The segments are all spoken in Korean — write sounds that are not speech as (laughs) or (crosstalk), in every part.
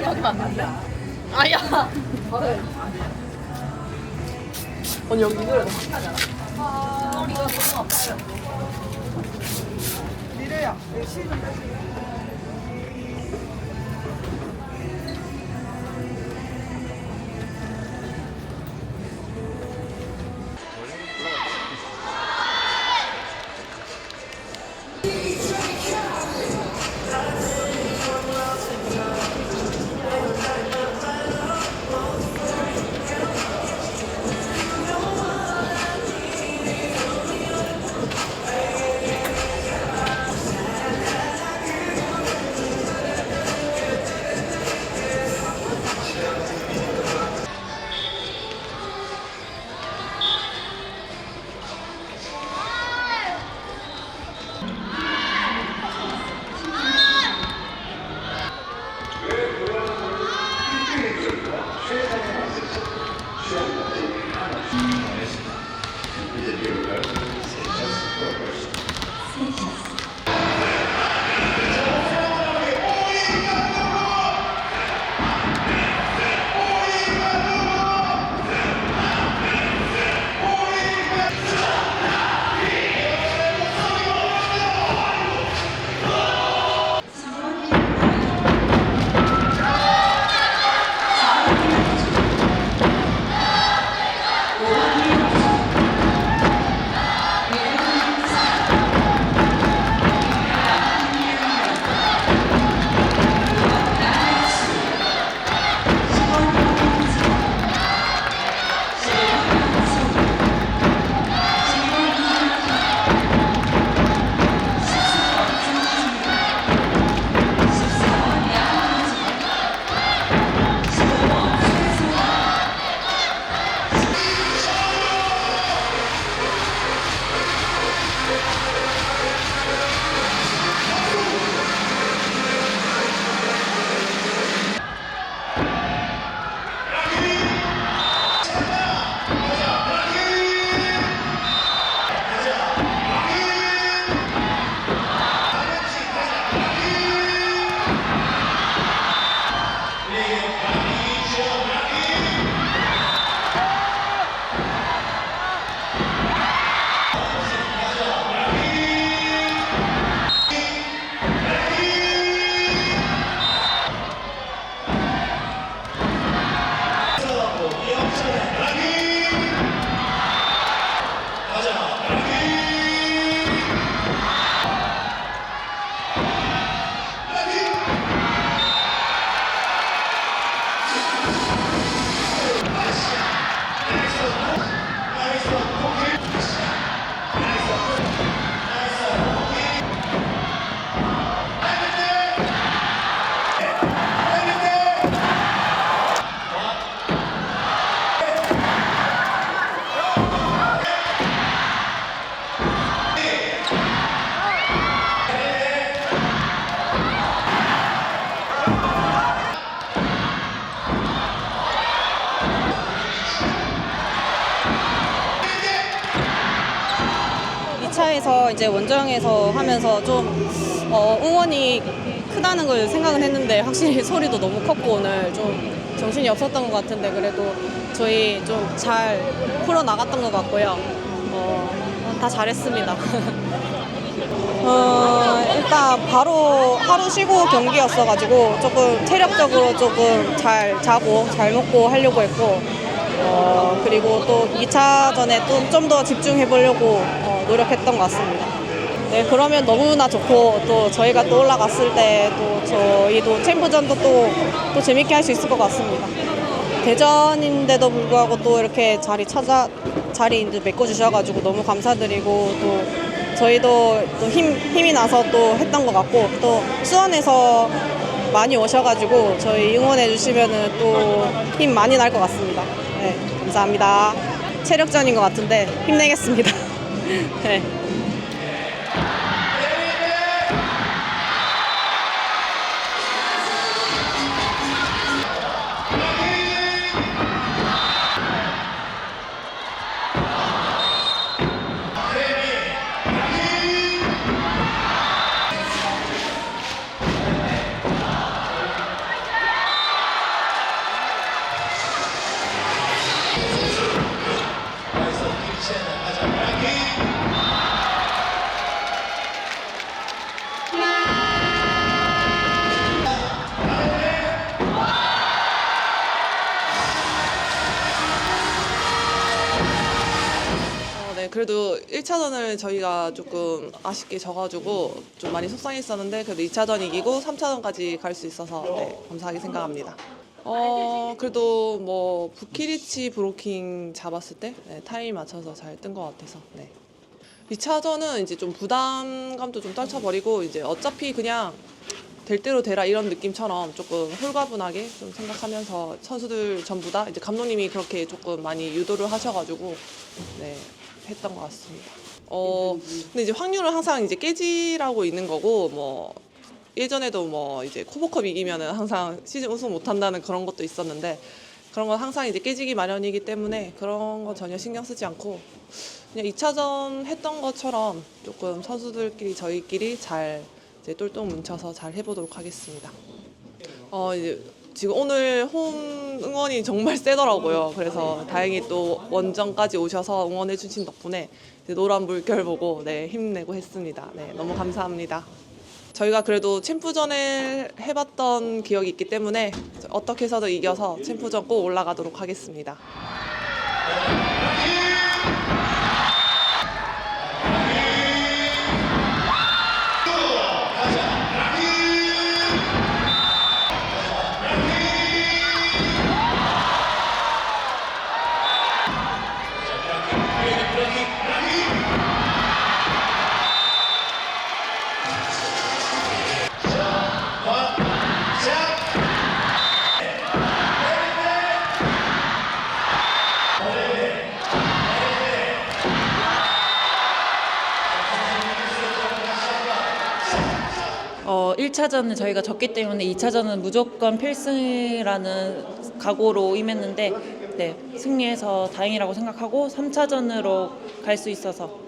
마지막에 맞는데. 아야. 언니 여기 이 노래 너무 신나잖아. 머리가 너무 아파요. 미래야. 여기 시좀 이차에서 이제 원정에서 하면서 좀 어, 응원이 크다는 걸 생각은 했는데 확실히 (laughs) 소리도 너무 컸고 오늘 좀 정신이 없었던 것 같은데 그래도 저희 좀 잘 풀어 나갔던 것 같고요. 어, 다 잘했습니다. (laughs) 어, 일단 바로 하루 쉬고 경기였어가지고 조금 체력적으로 조금 잘 자고 잘 먹고 하려고 했고 어, 그리고 또 2차전에 좀 더 집중해 보려고 어, 노력했던 것 같습니다. 네, 그러면 너무나 좋고 또 저희가 또 올라갔을 때 또 저희도 챔프전도 또, 또 재밌게 할 수 있을 것 같습니다. 대전인데도 불구하고 또 이렇게 자리 찾아 자리 이제 메꿔주셔가지고 너무 감사드리고 또 저희도 또 힘, 힘이 나서 또 했던 것 같고 또 수원에서 많이 오셔가지고 저희 응원해 주시면은 또힘 많이 날 것 같습니다. 네, 감사합니다. 체력전인 것 같은데 힘내겠습니다. 네. 저희가 조금 아쉽게 져가지고 좀 많이 속상했었는데 그래도 2차전 이기고 3차전까지 갈 수 있어서 네, 감사하게 생각합니다. 어 그래도 뭐 부키리치 브로킹 잡았을 때 네, 타임 맞춰서 잘 뜬 것 같아서 네. 2차전은 이제 좀 부담감도 좀 떨쳐버리고 이제 어차피 그냥 될 대로 되라 이런 느낌처럼 조금 홀가분하게 좀 생각하면서 선수들 전부 다 이제 감독님이 그렇게 조금 많이 유도를 하셔가지고 네 했던 것 같습니다. 어 근데 이제 확률은 항상 이제 깨지라고 있는 거고 뭐 예전에도 뭐 이제 코보컵 이기면은 항상 시즌 우승 못 한다는 그런 것도 있었는데 그런 건 항상 이제 깨지기 마련이기 때문에 그런 거 전혀 신경 쓰지 않고 그냥 2차전 했던 것처럼 조금 선수들끼리 저희끼리 잘 이제 똘똘 뭉쳐서 잘 해보도록 하겠습니다. 어 이제 지금 오늘 홈 응원이 정말 세더라고요. 그래서 다행히 또 원정까지 오셔서 응원해 주신 덕분에 노란 물결 보고 네 힘내고 했습니다. 네 너무 감사합니다. 저희가 그래도 챔프전을 해봤던 기억이 있기 때문에 어떻게 해서든 이겨서 챔프전 꼭 올라가도록 하겠습니다. 1차전은 저희가 졌기 때문에 2차전은 무조건 필승이라는 각오로 임했는데 네, 승리해서 다행이라고 생각하고 3차전으로 갈 수 있어서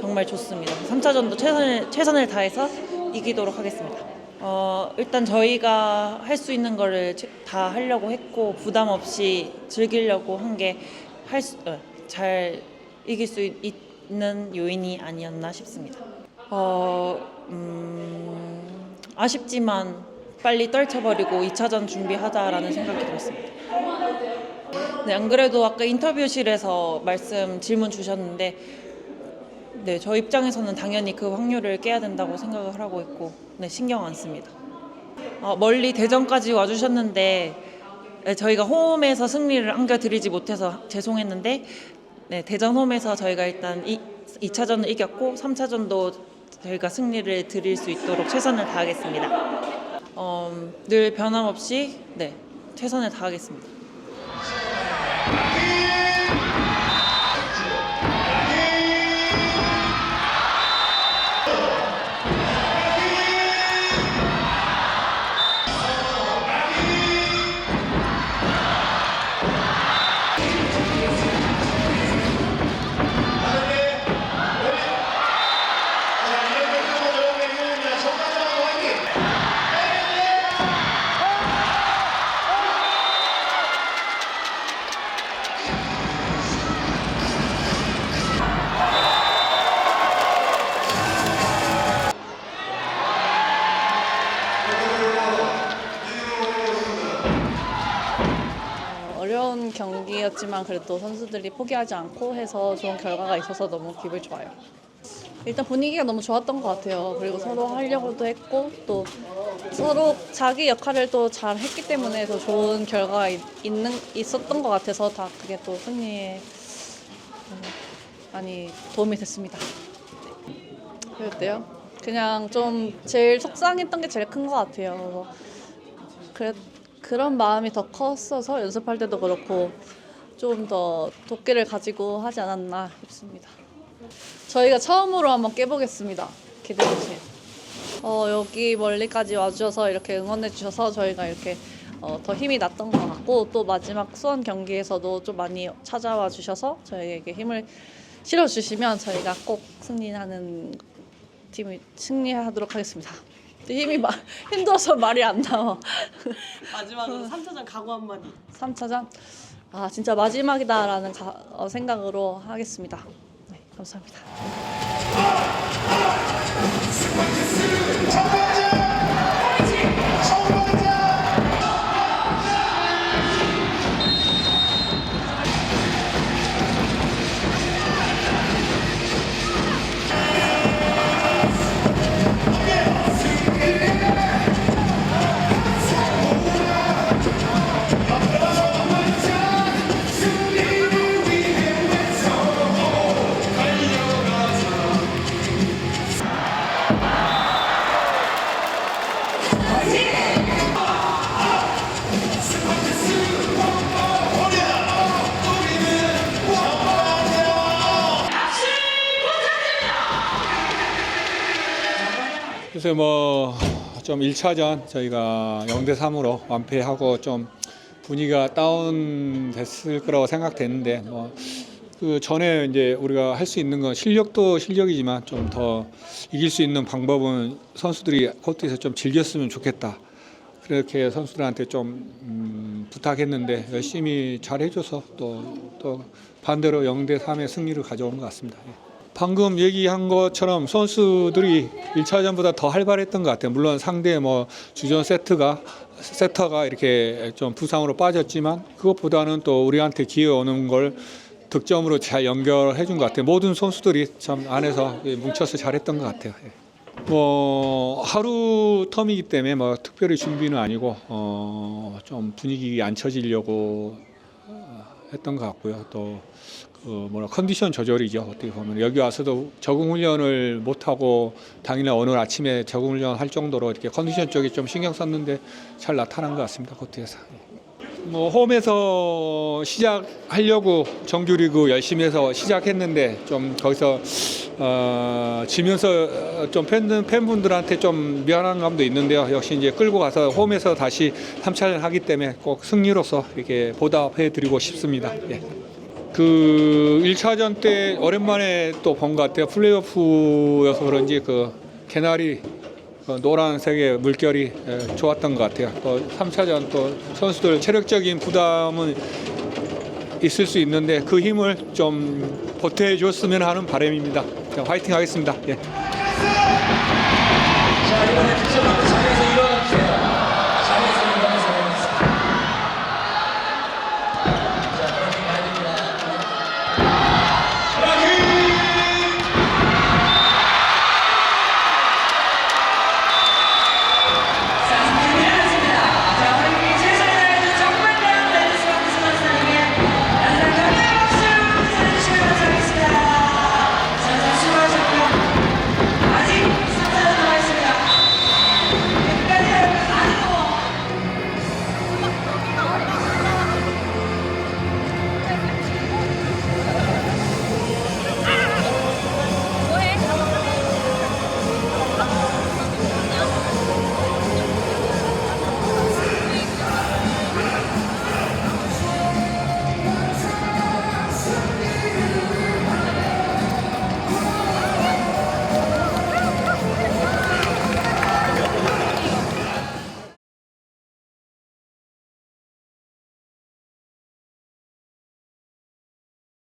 정말 좋습니다. 3차전도 최선을, 최선을 다해서 이기도록 하겠습니다. 어, 일단 저희가 할 수 있는 거를 최- 다 하려고 했고 부담 없이 즐기려고 한게할 수, 어, 잘 이길 수 있- 있는 요인이 아니었나 싶습니다. 어, 음, 아쉽지만 빨리 떨쳐버리고 2차전 준비하자라는 생각이 들었습니다. 네, 안 그래도 아까 인터뷰실에서 말씀 질문 주셨는데 네, 저 입장에서는 당연히 그 확률을 깨야 된다고 생각을 하고 있고 네, 신경 안 씁니다. 어, 멀리 대전까지 와주셨는데 네, 저희가 홈에서 승리를 안겨드리지 못해서 죄송했는데 네, 대전 홈에서 저희가 일단 이, 2차전을 이겼고 3차전도 저희가 승리를 드릴 수 있도록 최선을 다하겠습니다. 어, 늘 변함없이 네, 최선을 다하겠습니다. 경기였지만 그래도 선수들이 포기하지 않고 해서 좋은 결과가 있어서 너무 기분이 좋아요. 일단 분위기가 너무 좋았던 것 같아요. 그리고 서로 하려고도 했고 또 서로 자기 역할을 또 잘 했기 때문에 더 좋은 결과가 있, 는 있었던 것 같아서 다 그게 또 승리에 음, 많이 도움이 됐습니다. 그랬대요. 그냥 좀 제일 속상했던 게 제일 큰 것 같아요. 그래, 그런 마음이 더 컸어서 연습할 때도 그렇고 좀 더 도끼를 가지고 하지 않았나 싶습니다. 저희가 처음으로 한번 깨보겠습니다. 기대해 주세요. 어, 여기 멀리까지 와주셔서 이렇게 응원해 주셔서 저희가 이렇게 어, 더 힘이 났던 것 같고 또 마지막 수원 경기에서도 좀 많이 찾아와 주셔서 저희에게 힘을 실어 주시면 저희가 꼭 승리하는 팀이 승리하도록 하겠습니다. 힘이 마, 힘들어서 말이 안 나와. 마지막으로 3차전 각오 한마디. 3차전 아 진짜 마지막이다라는 가- 어, 생각으로 하겠습니다. 네, 감사합니다. 좀 1차전 저희가 0대 3으로 완패하고 좀 분위기가 다운됐을 거라고 생각되는데 뭐 그 전에 이제 우리가 할 수 있는 건 실력도 실력이지만 좀 더 이길 수 있는 방법은 선수들이 코트에서 좀 즐겼으면 좋겠다. 그렇게 선수들한테 좀 음, 부탁했는데 열심히 잘 해줘서 또, 또 반대로 0대 3의 승리를 가져온 것 같습니다. 예. 방금 얘기한 것처럼 선수들이 1차전보다 더 활발했던 것 같아요. 물론 상대 뭐 주전 세트가 세터가 이렇게 좀 부상으로 빠졌지만 그것보다는 또 우리한테 기회 오는 걸 득점으로 잘 연결해 준 것 같아요. 모든 선수들이 참 안에서 뭉쳐서 잘했던 것 같아요. 예. 뭐 하루 텀이기 때문에 뭐 특별히 준비는 아니고 어, 좀 분위기 안 처지려고 어, 했던 것 같고요. 또 그 뭐라 컨디션 조절이죠. 어떻게 보면 여기 와서도 적응 훈련을 못 하고 당일날 오늘 아침에 적응 훈련 할 정도로 이렇게 컨디션 쪽에 좀 신경 썼는데 잘 나타난 것 같습니다. 코트에서. 뭐 홈에서 시작하려고 정규리그 열심히 해서 시작했는데 좀 거기서 어, 지면서 좀 팬, 팬분들한테 좀 미안한 감도 있는데요. 역시 이제 끌고 가서 홈에서 다시 3차전 하기 때문에 꼭 승리로서 이렇게 보답해 드리고 싶습니다. 예. 그 1차전 때 오랜만에 또 본 것 같아요. 플레이오프여서 그런지 그 개나리 그 노란색의 물결이 예, 좋았던 것 같아요. 또 3차전 또 선수들 체력적인 부담은 있을 수 있는데 그 힘을 좀 보태줬으면 하는 바람입니다. 자, 화이팅 하겠습니다. 예.